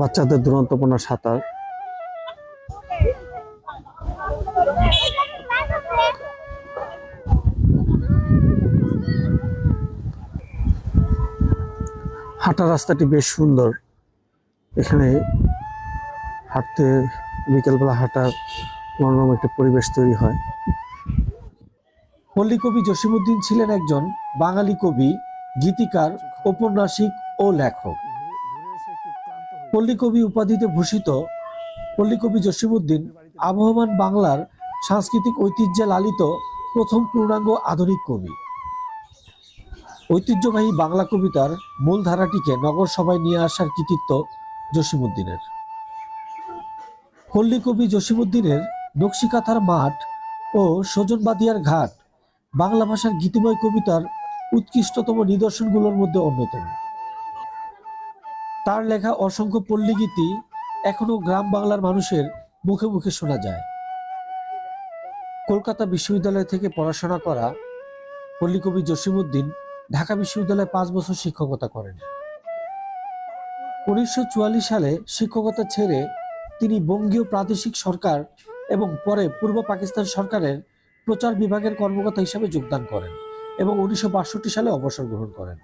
বাচ্চাদের দুরন্তপনা সাঁতার। হাঁটা রাস্তাটি বেশ সুন্দর। এখানে হাঁটতে বিকেলবেলা হাঁটার মনোরম একটি পরিবেশ তৈরি হয়। পল্লী কবি জসিমুদ্দিন ছিলেন একজন বাঙালি কবি, গীতিকার, ঔপন্যাসিক ও লেখক। পল্লী কবি উপাধিতে ভূষিত পল্লী কবি জসিমুদ্দিন আবহমান বাংলার সাংস্কৃতিক ঐতিহ্যে লালিত প্রথম পূর্ণাঙ্গ আধুনিক কবি। ঐতিহ্যবাহী বাংলা কবিতার মূল ধারাটিকে নগর সভায় নিয়ে আসার কৃতিত্ব জসিমুদ্দিনের পল্লী কবি জসিমুদ্দিনের নকশিকাথার মাঠ ও সজনবাদিয়ার ঘাট বাংলা ভাষার গীতিময় কবিতার উৎকৃষ্টতম নিদর্শনগুলোর মধ্যে অন্যতম। তার লেখা অসংখ্য পল্লীগীতি এখনও গ্রাম বাংলার মানুষের মুখে মুখে শোনা যায়। কলকাতা বিশ্ববিদ্যালয় থেকে পড়াশোনা করা পল্লীকবি জসিমউদ্দিন ঢাকা বিশ্ববিদ্যালয়ে পাঁচ বছর শিক্ষকতা করেন। উনিশশো চুয়াল্লিশ সালে শিক্ষকতা ছেড়ে তিনি বঙ্গীয় প্রাদেশিক সরকার এবং পরে পূর্ব পাকিস্তান সরকারের প্রচার বিভাগের কর্মকর্তা হিসেবে যোগদান করেন এবং উনিশশো বাষট্টি সালে অবসর গ্রহণ করেন।